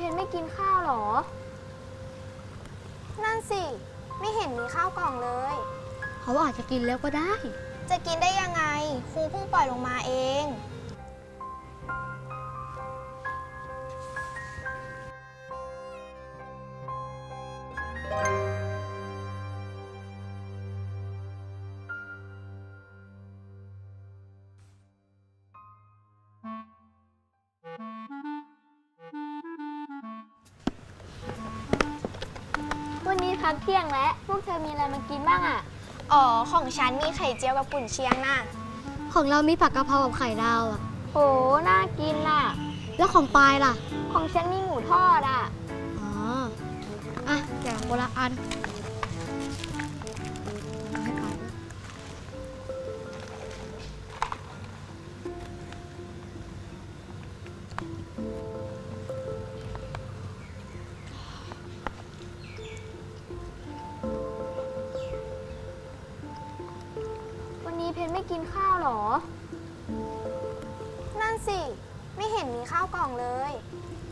เพนไม่กินข้าวเหรอ นั่นสิ ไม่เห็นมีข้าวกล่องเลย เขาอาจจะกินแล้วก็ได้ จะกินได้ยังไง ครูเพิ่งปล่อยลงมาเอง พักเที่ยงแล้ว พวกเธอมีอะไรมากินบ้างอะอ๋อ ของฉันมีไข่เจียวกับกุนเชียงน่ะ ของเรามีผักกะเพรากับไข่ดาวอะโห น่ากินน่ะ แล้วของปลายล่ะ ของฉันมีหมูทอดอะอ๋อ อะแกะคนละอัน นนี้เพนไม่กินข้าวเหรอ นั่นสิ ไม่เห็นมีข้าวกล่องเลย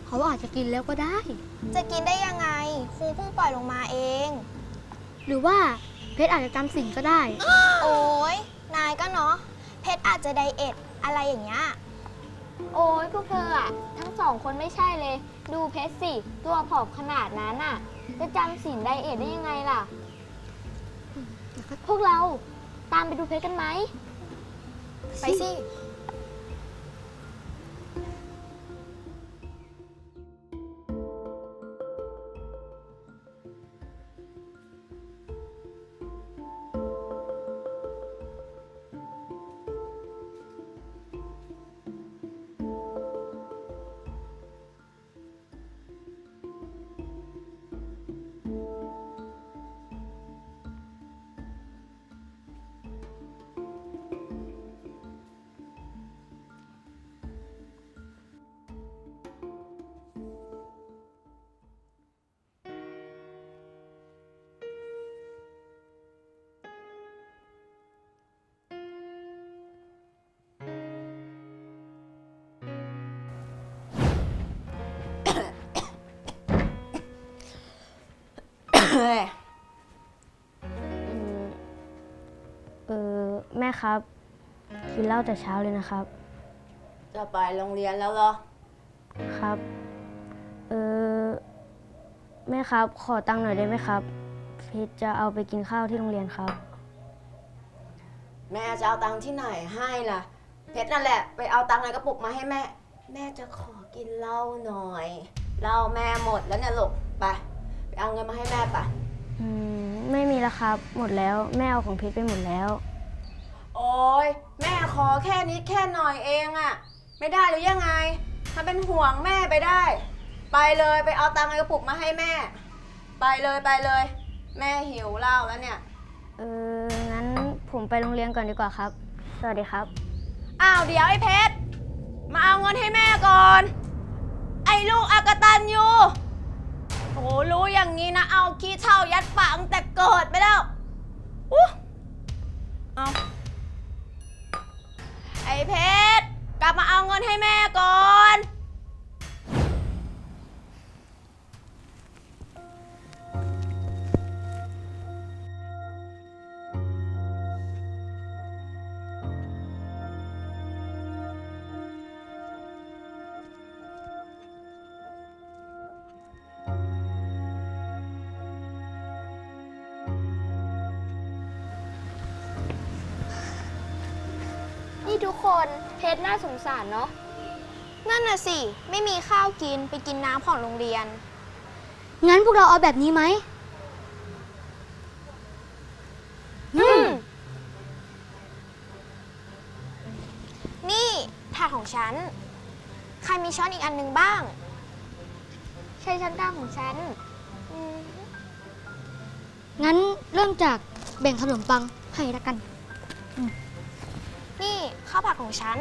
เขาอาจจะกินแล้วก็ได้ จะกินได้ยังไงครูเพิ่งปล่อยลงมาเอง หรือว่าเพชรอาจจะจำสิ่งก็ได้ โอ้ยนายก็เนาะ เพชรอาจจะไดเอทอะไรอย่างเงี้ย โอ้ยพวกเธออะทั้งสองคนไม่ใช่เลย ดูเพชรสิ ตัวผอมขนาดนั้นอะจะจำสินไดเอทได้ยังไงล่ะ พวกเรา ตามไปดูเพชรกันไหม ไปสิ เออแม่ครับ กินเหล้าแต่เช้าเลยนะครับ จะไปโรงเรียนแล้วเหรอ ครับ เออแม่ครับ ขอตังค์หน่อยได้ไหมครับเพชรจะเอาไปกินข้าวที่โรงเรียนครับ แม่จะเอาตังค์ที่ไหนให้ล่ะ เพชรนั่นแหละ ไปเอาตังค์ในกระปุกมาให้แม่ แม่จะขอกินเหล้าหน่อย เหล้าแม่หมดแล้วเนี่ยลูกไปไป เอาเงินมาให้แม่ปะอืมไม่มีแล้วครับ หมดแล้วแม่เอาของเพชรไปหมดแล้ว โอ้ยแม่ขอแค่นิดแค่หน่อยเองอะไม่ได้หรือยังไงถ้าเป็นห่วงแม่ไปได้ ไปเลยไปเอาตังค์ในกระปุกมาให้แม่ ไปเลยไปเลย แม่หิวเหล้าแล้วเนี่ย เอองั้นผมไปโรงเรียนก่อนดีกว่าครับ สวัสดีครับ อ้าวเดี๋ยวไอ้เพชร มาเอาเงินให้แม่ก่อน ไอ้ลูกอากตันอยู่ โหรู้อย่างนี้นะ เอาขี้เท่ายัดปากตั้งแต่เกิดไปแล้วอู้เอาไอ้เพชรกลับมาเอาเงินให้แม่ก่อน ทุกคนเพชรน่าสงสารเนาะนั่นน่ะสิ ไม่มีข้าวกินไปกินน้ำของโรงเรียน งั้นพวกเราเอาแบบนี้ไหมอืม นี่ถาดของฉัน ใครมีช้อนอีกอันหนึ่งบ้าง ใช่ชั้นกลางของฉันอืมงั้นเริ่มจากแบ่งขนมปังให้ละกัน นี่ข้าวผัดของฉัน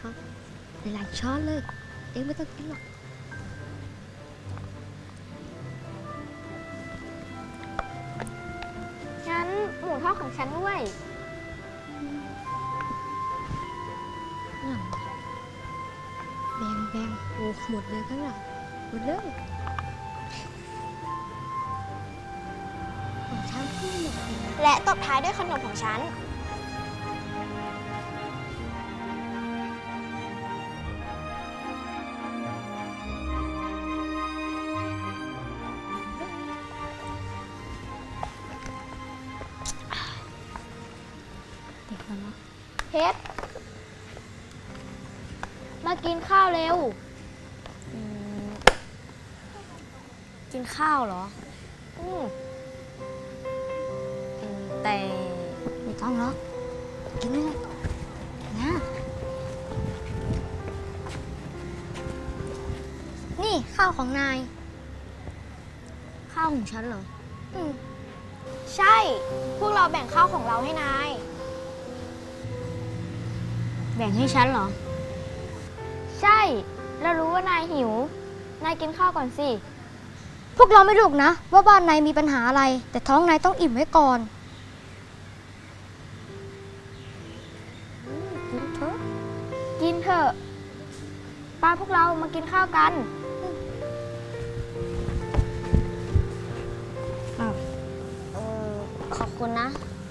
ครับหลายๆช้อนเลย เองไม่ต้องกินหรอกงั้นหมูทอดของฉันด้วยอืมแบ่งแบ่งโอ้หมดเลยข้างหลังหมดเลย และตบท้ายด้วยขนมของฉันเดี๋ยวก่อนนะเพชรมากินข้าวเร็วอืมกินข้าวเหรอ อืมอืม แต่ไม่ต้องหรอกกินเลยนะนี่ข้าวของนาย ข้าวของฉันเหรออืมใช่ พวกเราแบ่งข้าวของเราให้นาย แบ่งให้ฉันเหรอ ใช่ เรารู้ว่านายหิว นายกินข้าวก่อนสิ พวกเราไม่รู้นะ ว่าบ้านนายมีปัญหาอะไร แต่ท้องนายต้องอิ่มไว้ก่อนกินาพวกเรามากินข้าวกันเออขอบคุณนะ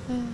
อืม